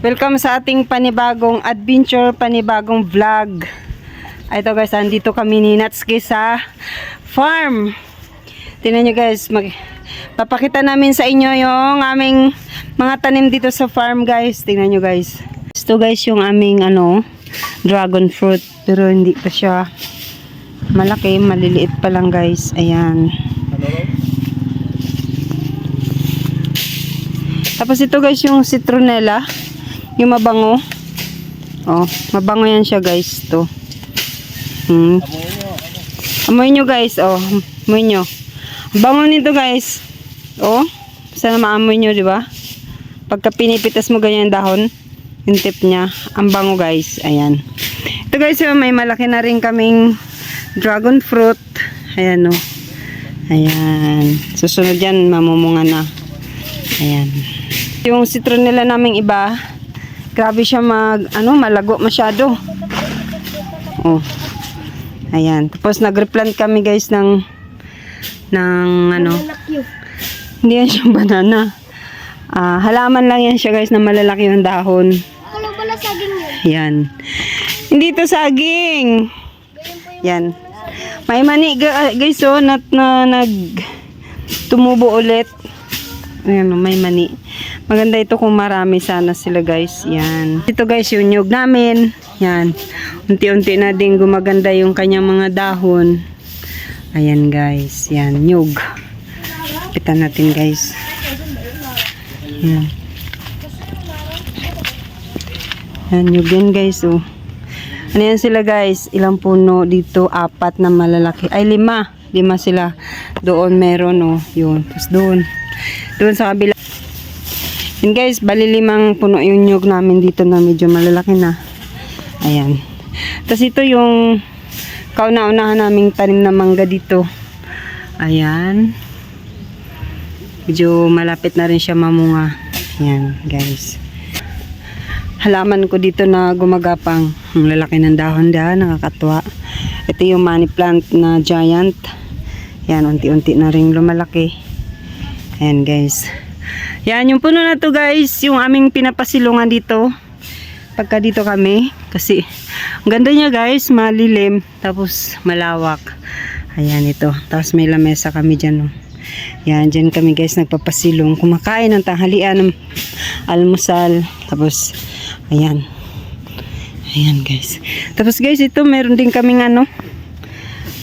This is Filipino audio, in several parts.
Welcome sa ating panibagong adventure, panibagong vlog. Ay, Ito guys, andito kami ni Natsuki sa farm. Tingnan nyo guys, mag papakita namin sa inyo yung aming mga tanim dito sa farm guys. Tingnan nyo guys. Ito guys yung aming ano, dragon fruit. Pero hindi pa siya malaki, maliliit pa lang guys. Ayan. Tapos ito guys yung citronella. Yung mabango. Oh, mabango yan siya guys. To. Hmm. Amoy nyo guys. Oh, amoy nyo. Bango nito guys. Oh, sana maamoy nyo, di ba? Pagka pinipitas mo ganyan dahon, yung tip niya, ang bango guys. Ayan. Ito guys, oh, may malaki na rin kaming dragon fruit. Ayan oh. Ayan. Susunod yan, mamumunga na. Ayan. Yung citronella naming iba, grabe siya mag, ano, malago masyado. Oh. Ayan. Tapos nag-replant kami guys ng, ng ano, hindi yan siya banana. Ah, halaman lang yan siya guys na malalaki yung dahon. Ano pala saging yun? Yan. Hindi to saging. Yan. May mani ga- guys oh, na, na nag tumubo ulit. Ayan, oh, may mani. Maganda ito kung marami sana sila guys. Yan. Ito guys yung nyug namin. Yan. Unti-unti na din gumaganda yung kanyang mga dahon. Ayan guys. Yan. Nyug. Kita natin guys. Yan. Yan, nyug yan guys, oh. Ano yan sila guys? Ilang puno dito? Apat na malalaki. Ay, lima. Lima sila. Doon meron, oh. Yun. Tapos doon. Doon sa kabila. Yan guys, bali limang puno yung nyug namin dito na medyo malalaki na. Ayan. Tapos ito yung kauna-unahan naming tanim na mangga dito. Ayan. Medyo malapit na rin siya mamunga. Ayan, guys halaman ko dito na gumagapang. Ang lalaki ng dahon dyan, nakakatuwa. Ito yung money plant na giant. Yan, unti-unti na rin lumalaki. Ayan guys. Yan, yung puno na to guys, yung aming pinapasilungan dito. Pagka dito kami, kasi ang ganda niya guys, malilim, tapos malawak. Ayan ito. Tapos may lamesa kami dyan. Oh. Yan, dyan kami guys nagpapasilong. Kumakain ng tanghalian ng almusal. Tapos, ayan. Ayan guys. Tapos guys, ito meron din kaming ano.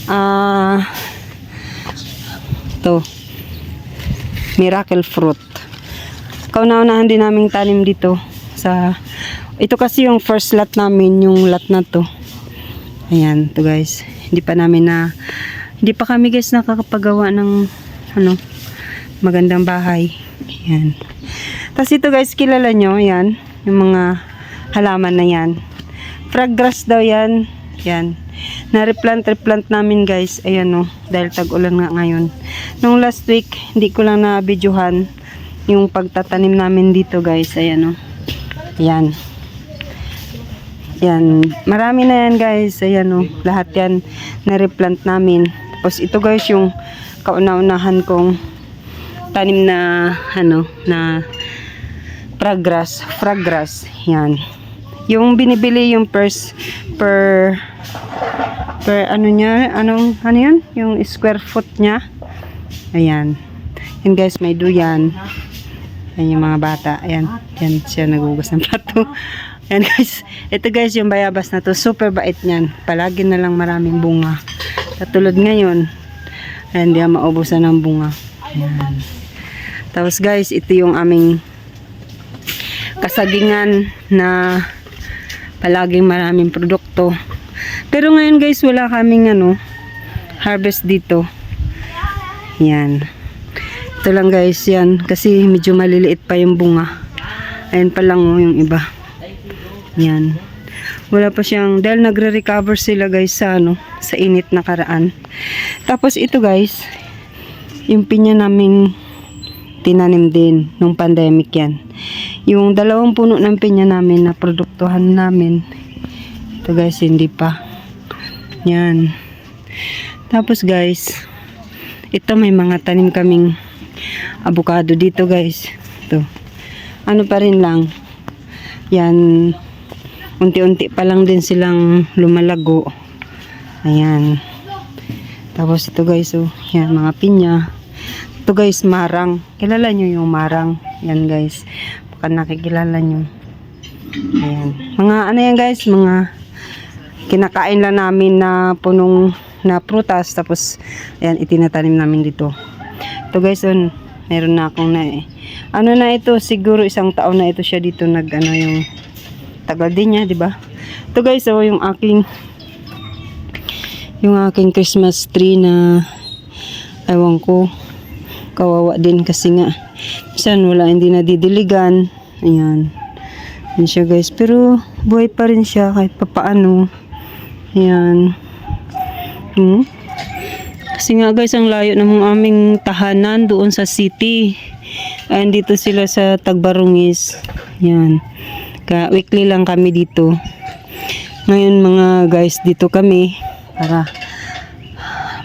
Ah, to Miracle fruit. Kauna-unahan din naming tanim dito sa ito kasi yung first lot namin, yung lot na to. Ayan, to guys. Hindi pa namin na hindi pa kami guys nakakapagawa ng ano magandang bahay. Ayan. Tapos ito guys, kilala nyo, yan. Yung mga halaman na yan. Frag grass daw yan. Yan. Na-replant, replant namin guys. Ayan o. dahil tag-ulan nga ngayon. Nung last week, hindi ko lang na-videohan yung pagtatanim namin dito guys. Ayan o. Yan. Yan. Marami na yan guys. Ayan o. Lahat yan na-replant namin. Tapos ito guys yung kauna-unahan kong tanim na ano na fragras fragras yan yung binibili yung pers per per ano niya anong ano yun yung square foot niya ayan yan guys may duyan yan yung mga bata. Ayan yan siya nagugas ng plato. Ayan guys. Ito guys yung bayabas na to. Super bait niyan. Palagi na lang maraming bunga. Katulad ngayon ayan di maubusan ng bunga. Ayan tapos guys, ito yung aming kasagingan na palaging maraming produkto. Pero ngayon guys, wala kaming ano, harvest dito. Yan. Ito lang guys, yan. Kasi medyo maliliit pa yung bunga. Ayan pa lang oh, yung iba. Yan. Wala pa siyang, dahil nagre-recover sila guys sa ano, sa init na karaan. Tapos ito guys, yung pinya naming tinanim din nung pandemic yan. Yung dalawang puno ng pinya namin na produktuhan namin. Ito guys, hindi pa. Yan. Tapos guys, ito may mga tanim kaming avocado dito guys. Ito. Ano pa rin lang. Yan, unti-unti pa lang din silang lumalago. Ayan. Tapos ito guys, oh, yan, mga pinya. Ito guys, marang. Kilala nyo yung marang. Yan guys. Baka nakikilala nyo. Ayan. Mga ano yan guys, mga kinakain lang namin na punong na prutas. Tapos, ayan, itinatanim namin dito. Ito guys, on, meron na akong na eh. Ano na ito, siguro isang taon na ito siya dito nag ano yung tagal din niya, di ba? Ito guys, oh, yung aking yung aking Christmas tree na ewan ko kawawa din kasi nga. Minsan wala hindi nadidiligan. Ayan. Yan siya guys. Pero buhay pa rin siya kahit papaano. Ayan. Hmm? Kasi nga guys ang layo ng aming tahanan doon sa city ayan dito sila sa Tagbarungis yan Ka weekly lang kami dito ngayon mga guys dito kami para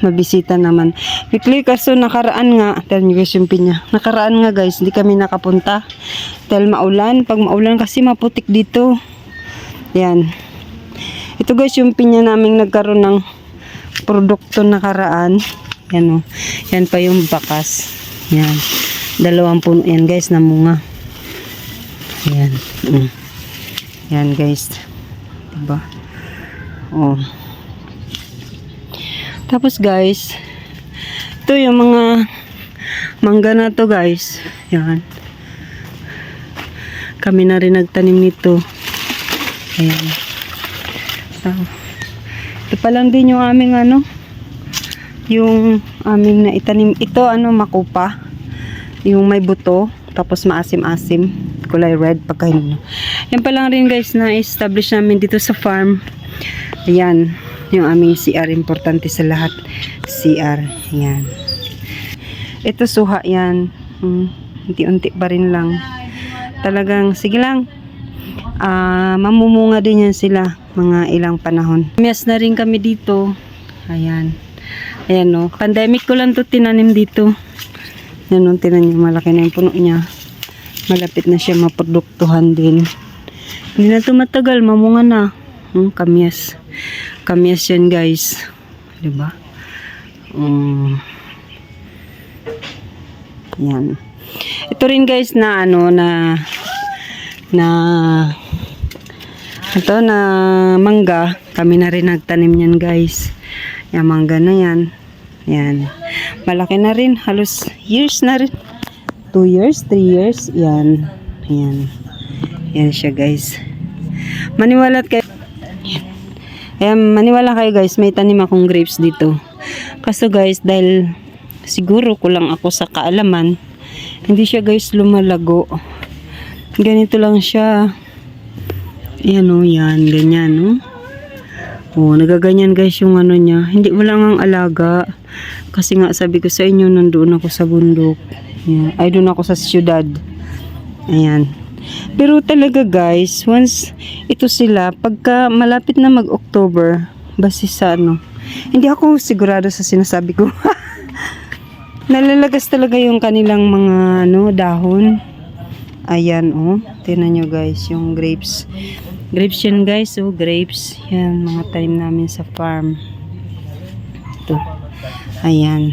mabisita naman. Weekly kaso nakaraan nga, tell nyo guys yung pinya. Nakaraan nga guys, hindi kami nakapunta. Dahil maulan. Pag maulan kasi maputik dito. Yan. Ito guys yung pinya naming nagkaroon ng produkto nakaraan. Yan o. Yan pa yung bakas. Yan. Dalawang puno yan guys, namunga. Yan. Mm. Yan guys. Diba? Oh. Tapos guys, ito yung mga mangga na to guys. Yan. Kami na rin nagtanim nito. Ayan. So, ito pa lang din yung aming ano, yung aming na itanim. Ito ano, makupa. Yung may buto. Tapos maasim-asim. Kulay red pagkain. Yan pa lang rin guys na establish namin dito sa farm. Ayan yung aming CR importante sa lahat CR yan ito suha yan hmm, unti-unti pa rin lang talagang sige lang ah mamumunga din yan sila mga ilang panahon. Mias na rin kami dito. Ayan. Ayan no. Pandemic ko lang to tinanim dito. Yan no tinan niyo malaki na yung puno niya. Malapit na siya maproduktuhan din. Hindi na to matagal mamunga na. Hmm, kamyas. Kamyas yan guys. Diba? Um, yan ito rin guys na ano na na ito na mangga. Kami na rin nagtanim yan guys. Yung mangga na yan. Yan. Malaki na rin. Halos years na rin. 2 years 3 years. Yan. Yan. Yan siya guys. Maniwalat kayo. Ayan, maniwala kayo guys, may tanim akong grapes dito. Kaso guys, dahil siguro kulang ako sa kaalaman, hindi siya guys lumalago. Ganito lang siya. Ayan o, yan, ganyan o. Oh, nagaganyan guys yung ano niya. Hindi mo lang ang alaga. Kasi nga sabi ko sa inyo, nandoon ako sa bundok. Ayan. Ay, doon ako sa syudad. Ayan. Pero talaga guys, once ito sila, pagka malapit na mag-October, base sa ano, hindi ako sigurado sa sinasabi ko. Nalalagas talaga yung kanilang mga ano, dahon. Ayan, oh. Tingnan nyo guys, yung grapes. Grapes yan guys, oh, grapes. Yan, mga tanim namin sa farm. Ito. Ayan.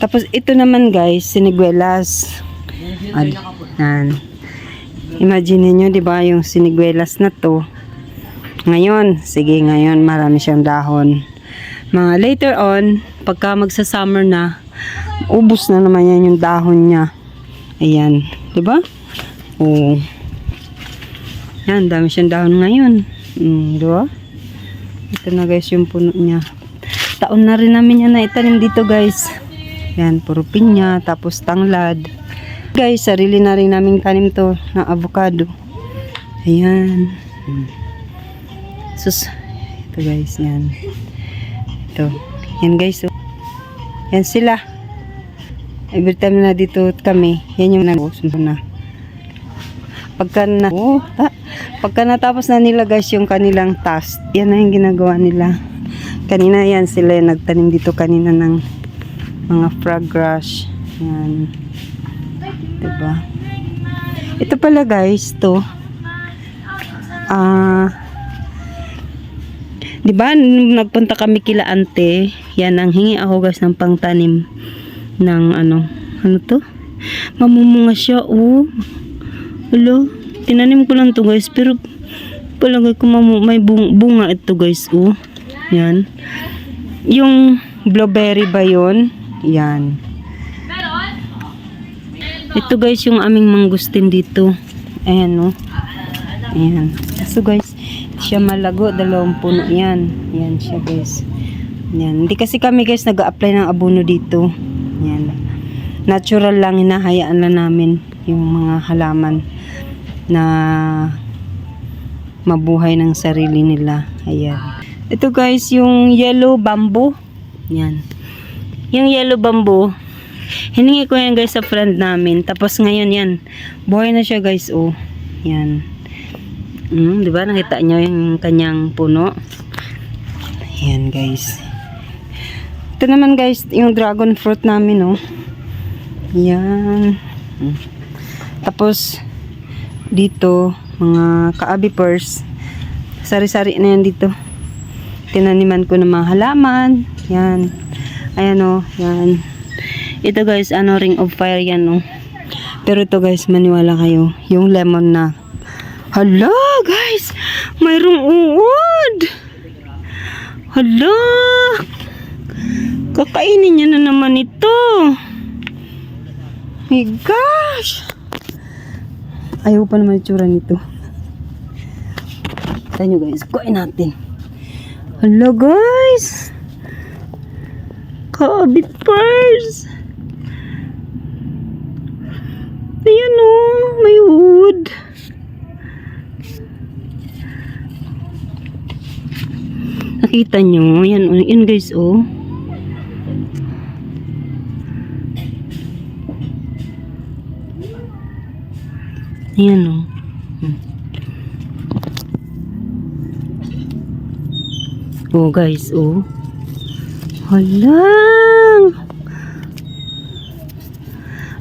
Tapos, ito naman guys, siniguelas. Ad, yan. Imagine niyo 'di ba, yung siniguelas na 'to. Ngayon, sige, ngayon marami siyang dahon. Mga later on, pagka magsa-summer na, ubos na naman yan yung dahon niya. Ayan, 'di ba? Oo. Yan, dami siyang dahon ngayon. Mm, 'di ba? Ito na guys yung puno niya. Taon na rin namin yan na itanim dito guys. Yan, puro pinya, tapos tanglad. Guys, sarili na rin namin tanim to na avocado. Ayan. Sus. Ito guys, yan. Ito. Yan guys. Oh. Yan sila. Every time na dito kami, yan yung nag-usun na. Pagka na, oh, ta, pagka natapos na nila guys yung kanilang task, yan na yung ginagawa nila. Kanina yan sila yung nagtanim dito kanina ng mga frog grass. Yan. Diba? Ito pala guys, to. Ah, 'di ba nung nagpunta kami kila ante, yan ang hingi ako guys ng pangtanim ng ano, ano to? Mamumunga siya, oh. Hello, tinanim ko lang to guys, pero palagay ko may bung- bunga ito guys, oh. Yan. Yung blueberry ba yon? Yan. Ito guys yung aming mangustin dito. Ayan no. Ayan. So guys, siya malago. Dalawang puno yan. Ayan siya guys. Ayan. Hindi kasi kami guys nag-a-apply ng abono dito. Ayan. Natural lang hinahayaan lang namin yung mga halaman na mabuhay ng sarili nila. Ayan. Ito guys, yung yellow bamboo. Yan. Yung yellow bamboo, hiningi ko yan guys sa friend namin. Tapos ngayon yan, buhay na siya guys, oh. Yan. Mm, di ba nakita nyo yung kanyang puno? Yan guys. Ito naman guys, yung dragon fruit namin, oh. Yan. Mm. Tapos, dito, mga kaabipers, sari-sari na yan dito. Tinaniman ko ng mga halaman. Yan. Ayan o. Yan. Ito guys, ano, ring of fire yan o. Pero ito guys, maniwala kayo. Yung lemon na. Hala, guys! Mayroong uod! Hala! Kakainin niya na naman ito. My gosh! Ayaw pa naman itsura nito. Tayo nyo guys, kuhain natin. Hala guys! Kabi purse! Ayan o, may wood. Nakita nyo? Yan, oh, yan guys oh. Ayan o. Hmm. Oh guys, oh. Halang!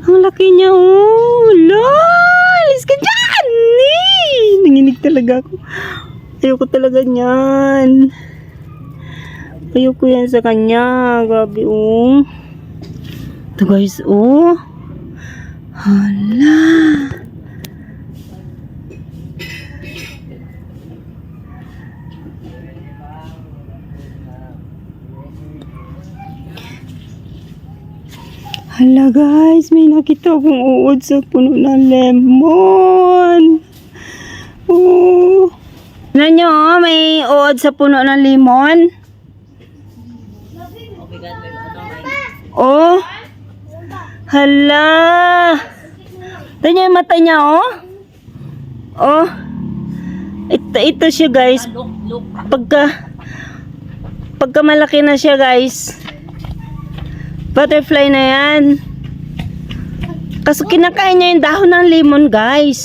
Ang laki niya, oh. Hala! Alis ka dyan! Nanginig talaga ako. Ayoko talaga niyan. Ayoko yan sa kanya. Grabe, oh. Ito guys, oh. Hala! Hala guys, may nakita akong uod sa puno ng lemon. Oh. Ano nyo, oh, may uod sa puno ng lemon? Oh. Hala. Niya yung mata niya, oh. Oh. Ito, ito siya guys. Pagka, pagka malaki na siya guys. Butterfly na yan. Kaso kinakain niya yung dahon ng lemon, guys.